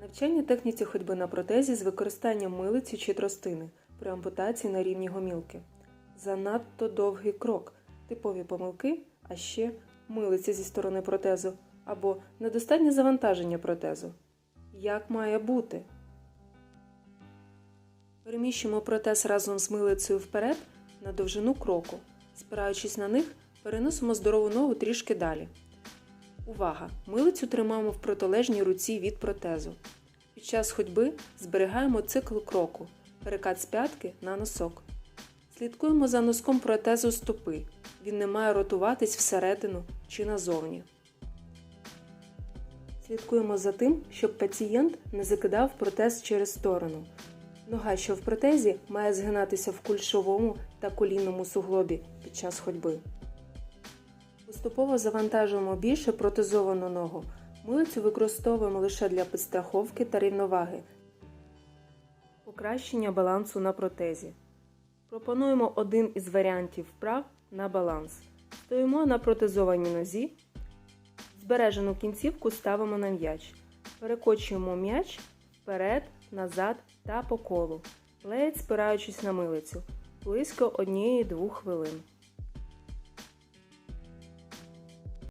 Навчання техніці ходьби на протезі з використанням милиці чи тростини при ампутації на рівні гомілки. Занадто довгий крок, типові помилки, а ще милиці зі сторони протезу або недостатнє завантаження протезу. Як має бути? Переміщуємо протез разом з милицею вперед на довжину кроку. Спираючись на них, переносимо здорову ногу трішки далі. Увага! Милицю тримаємо в протилежній руці від протезу. Під час ходьби зберігаємо цикл кроку, перекат з п'ятки на носок. Слідкуємо за носком протезу стопи. Він не має ротуватись всередину чи назовні. Слідкуємо за тим, щоб пацієнт не закидав протез через сторону. Нога, що в протезі, має згинатися в кульшовому та колінному суглобі під час ходьби. Поступово завантажуємо більше протезовану ногу. Милицю використовуємо лише для підстраховки та рівноваги. Покращення балансу на протезі. Пропонуємо один із варіантів вправ на баланс. Стоїмо на протезованій нозі. Збережену кінцівку ставимо на м'яч. Перекочуємо м'яч вперед, назад та по колу, ледь спираючись на милицю близько 1-2 хвилин.